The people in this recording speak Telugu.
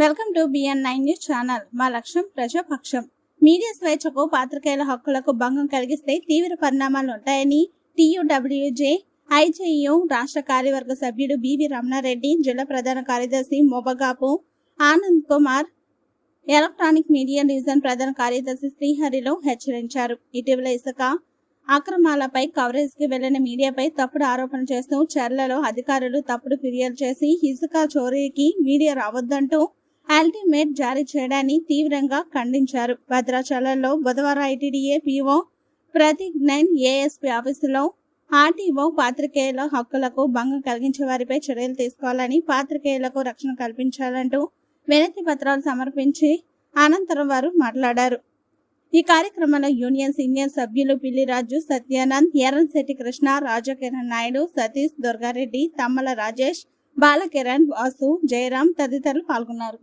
Welcome to BN nine news channel. మా లక్ష్యం ప్రజాపక్షం. మీడియా స్వేచ్ఛకు పాత్రికేయుల హక్కులకు భంగం కలిగిస్తే తీవ్ర పరిణామాలు ఉంటాయని టీయూడబ్ల్యూజే ఐజేయు రాష్ట్ర కార్యవర్గ సభ్యుడు బివి రమణారెడ్డి జిల్లా ప్రధాన కార్యదర్శి Mobagapu Anand Kumar electronic media division ప్రధాన కార్యదర్శి శ్రీహరిలో హెచ్చరించారు. ఇటీవల ఇసుక అక్రమాలపై కవరేజ్కి వెళ్ళిన మీడియాపై తప్పుడు ఆరోపణ చేస్తూ చర్లలో అధికారులు తప్పుడు ఫిర్యాదు చేసి ఇసుక చోరీకి మీడియా రావద్దంటూ అల్టిమేట్ జారీ చేయడాన్ని తీవ్రంగా ఖండించారు. భద్రాచలంలో బుధవారం ఐటీడీఏ పీఓ ప్రతీక్ నైన్ ఏఎస్పీ ఆఫీసులో ఆర్టీఓ పాత్రికేయుల హక్కులకు భంగం కలిగించే వారిపై చర్యలు తీసుకోవాలని పాత్రికేయులకు రక్షణ కల్పించాలంటూ వినతి పత్రాలు సమర్పించి అనంతరం వారు మాట్లాడారు. ఈ కార్యక్రమంలో యూనియన్ సీనియర్ సభ్యులు పిల్లిరాజు సత్యానంద్ ఎర్రన్శెట్టి కృష్ణ రాజకిరణ్ నాయుడు సతీష్ దుర్గారెడ్డి తమ్మల రాజేష్ బాలకిరణ్ వాసు జయరాం తదితరులు పాల్గొన్నారు.